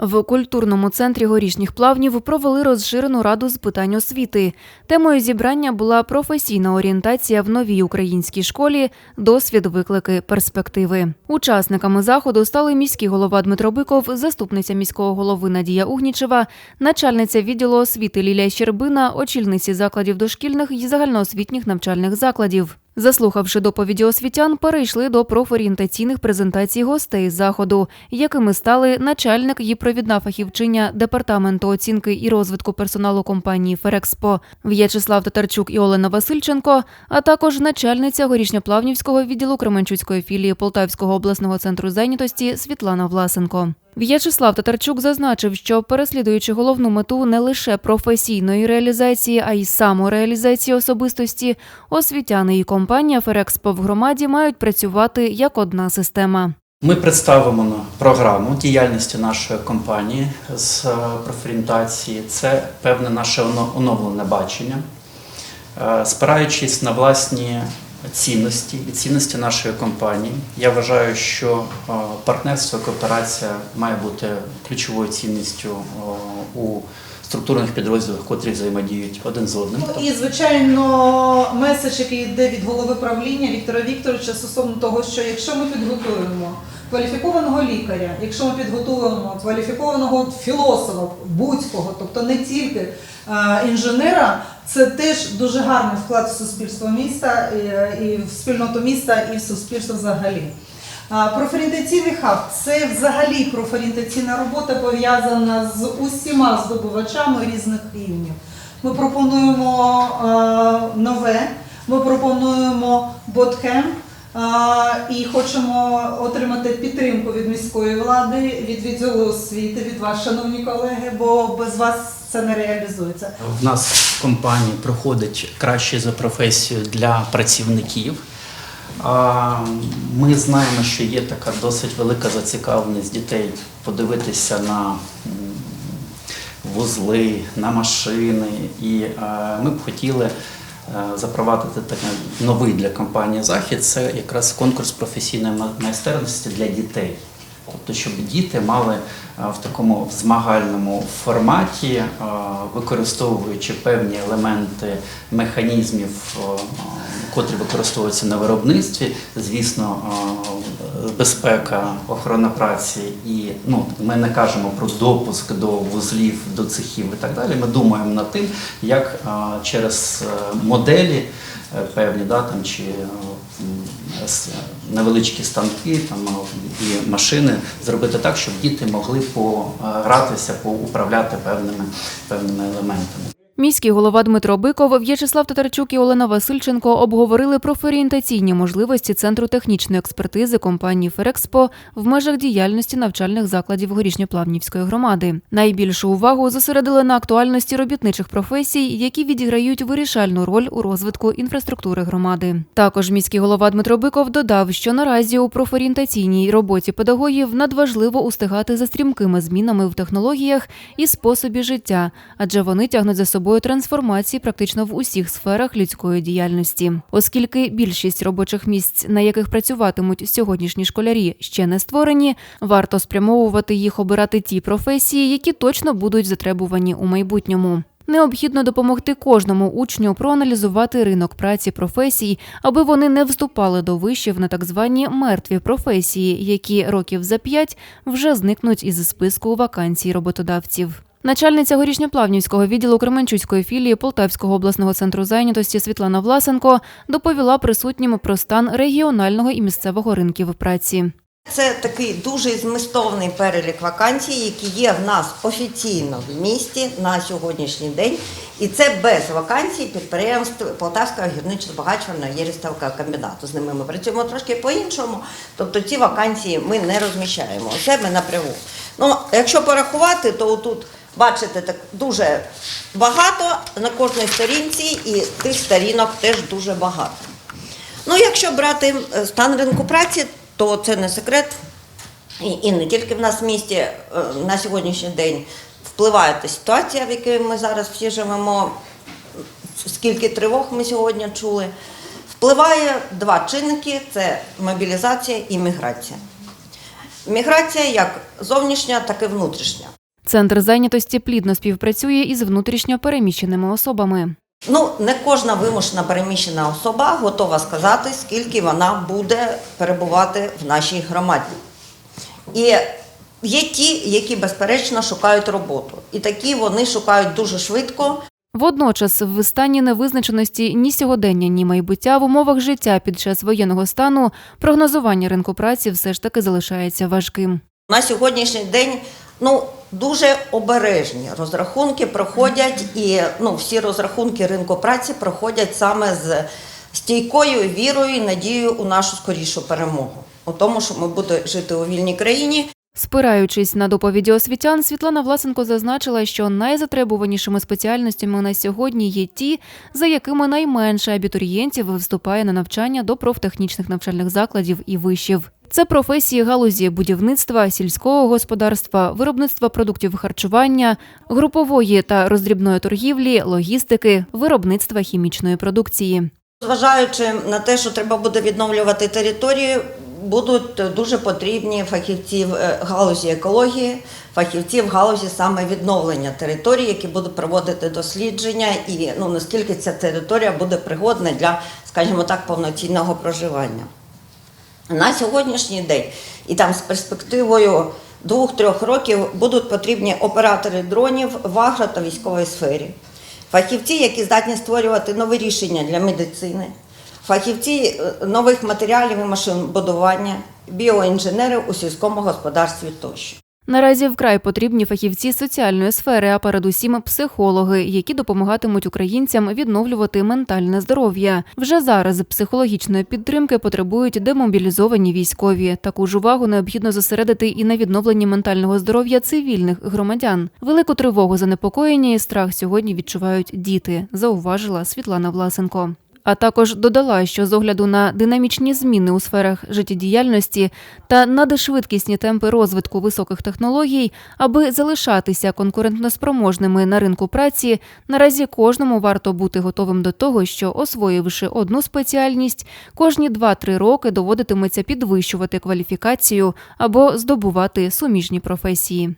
В культурному центрі горішніх плавнів провели розширену раду з питань освіти. Темою зібрання була професійна орієнтація в новій українській школі, досвід, виклики, перспективи. Учасниками заходу стали міський голова Дмитро Биков, заступниця міського голови Надія Угнічева, начальниця відділу освіти Лілія Щербина, очільниці закладів дошкільних і загальноосвітніх навчальних закладів. Заслухавши доповіді освітян, перейшли до профорієнтаційних презентацій гостей заходу, якими стали начальник і провідна фахівчиня департаменту оцінки і розвитку персоналу компанії Ферекспо В'ячеслав Татарчук і Олена Васильченко, а також начальниця горішньоплавнівського відділу Кременчуцької філії Полтавського обласного центру зайнятості Світлана Власенко. В'ячеслав Татарчук зазначив, що переслідуючи головну мету не лише професійної реалізації, а й самореалізації особистості, освітяни і компанія Ферекспо в громаді мають працювати як одна система. Ми представимо програму діяльності нашої компанії з е, профорієнтації. Це певне наше оновлене бачення, Е, спираючись на власні цінності і цінності нашої компанії. Я вважаю, що е, партнерство кооперація має бути ключовою цінністю е, у структурних підрозділах, котрі взаємодіють один з одним. Ну, І звичайно, меседж, який йде від голови правління Віктора Вікторовича стосовно того, що якщо ми підготуємо кваліфікованого лікаря, якщо ми підготуємо кваліфікованого філософа будь-кого, тобто не тільки е, інженера, це теж дуже гарний вклад в суспільство міста і, і в спільноту міста, і в суспільство взагалі. Профорієнтаційний хаб це взагалі профорієнтаційна робота пов'язана з усіма здобувачами різних рівнів. Ми пропонуємо е, нове, ми пропонуємо ботхем е, і хочемо отримати підтримку від міської влади, від відділу освіти, від вас, шановні колеги, бо без вас це не реалізується. В нас в компанії проходить краще за професію для працівників. Ми знаємо, що є така досить велика зацікавленість дітей подивитися на вузли, на машини. І ми б хотіли запровадити такий новий для компанії захід. Це якраз конкурс професійної майстерності для дітей. Тобто, щоб діти мали е, в такому змагальному форматі, е, використовуючи певні елементи механізмів, е, котрі використовуються на виробництві, звісно, е, безпека, охорона праці, і ну ми не кажемо про допуск до вузлів, до цехів і так далі. Ми думаємо над тим, як через е, моделі е, певні, да, там чи е, невеличкі станки там, і машини зробити так, щоб діти могли погратися, поуправляти певними, певними елементами. Міський голова Дмитро Биков, В'ячеслав Татарчук і Олена Васильченко обговорили профорієнтаційні можливості Центру технічної експертизи компанії Ферекспо в межах діяльності навчальних закладів Горішньоплавнівської громади. Найбільшу увагу зосередили на актуальності робітничих професій, які відіграють вирішальну роль у розвитку інфраструктури громади. Також міський голова Дмитро Биков додав, що наразі у профорієнтаційній роботі педагогів надважливо устигати за стрімкими змінами в технологіях і способі життя, адже вони тягнуть за собою трансформації практично в усіх сферах людської діяльності. Оскільки більшість робочих місць, на яких працюватимуть сьогоднішні школярі, ще не створені, варто спрямовувати їх обирати ті професії, які точно будуть затребувані у майбутньому. Необхідно допомогти кожному учню проаналізувати ринок праці професій, аби вони не вступали до вишів на так звані мертві професії, які років за п'ять вже зникнуть із списку вакансій роботодавців. Начальниця горішньоплавнівського відділу Кременчуцької філії Полтавського обласного центру зайнятості Світлана Власенко доповіла присутнім про стан регіонального і місцевого ринків праці. Це такий дуже змістовний перелік вакансій, які є в нас офіційно в місті на сьогоднішній день. І це без вакансій підприємств Полтавського гірничо-збагачувального єрістового комбінату. З ними ми працюємо трошки по-іншому. Тобто ці вакансії ми не розміщаємо у себе напряму. Ну, якщо порахувати, то тут бачите так дуже багато на кожній сторінці, і тих сторінок теж дуже багато. Ну, якщо брати е, стан ринку праці, то це не секрет. І, не тільки в нас в місті е, на сьогоднішній день впливає та ситуація, в якій ми зараз всі живемо, скільки тривог ми сьогодні чули. Впливає два чинники: це мобілізація і міграція. Міграція як зовнішня, так і внутрішня. Центр зайнятості плідно співпрацює із внутрішньо переміщеними особами. Ну, не кожна вимушена переміщена особа готова сказати, скільки вона буде перебувати в нашій громаді. І є ті, які безперечно шукають роботу. І такі вони шукають дуже швидко. Водночас, в стані невизначеності ні сьогодення, ні майбуття в умовах життя під час воєнного стану прогнозування ринку праці все ж таки залишається важким. На сьогоднішній день ну, дуже обережні розрахунки проходять, і ну, всі розрахунки ринку праці проходять саме з стійкою вірою і надією у нашу скорішу перемогу. У тому, що ми будемо жити у вільній країні, Спираючись на доповіді освітян, Світлана Власенко зазначила, що найзатребуванішими спеціальностями на сьогодні є ті, за якими найменше абітурієнтів вступає на навчання до профтехнічних навчальних закладів і вишів. Це професії галузі будівництва, сільського господарства, виробництва продуктів харчування, групової та роздрібної торгівлі, логістики, виробництва хімічної продукції. Зважаючи на те, що треба буде відновлювати території, будуть дуже потрібні фахівці в е, галузі екології, фахівці в галузі саме відновлення території, які будуть проводити дослідження, і ну наскільки ця територія буде пригодна для, скажімо так, повноцінного проживання. На сьогоднішній день і там з перспективою двох-трьох років будуть потрібні оператори дронів в агро та військовій сфері, фахівці, які здатні створювати нові рішення для медицини, фахівці е, нових матеріалів і машинобудування, біоінженери у сільському господарстві тощо. Наразі вкрай потрібні фахівці соціальної сфери, а передусім психологи, які допомагатимуть українцям відновлювати ментальне здоров'я. Вже зараз психологічної підтримки потребують демобілізовані військові. Таку ж увагу необхідно зосередити і на відновленні ментального здоров'я цивільних громадян. Велику тривогу, занепокоєння і страх сьогодні відчувають діти, зауважила Світлана Власенко. А також додала, що з огляду на динамічні зміни у сферах життєдіяльності та надшвидкісні темпи розвитку високих технологій, аби залишатися конкурентноспроможними на ринку праці, наразі кожному варто бути готовим до того, що освоївши одну спеціальність, кожні 2-3 роки доводитиметься підвищувати кваліфікацію або здобувати суміжні професії.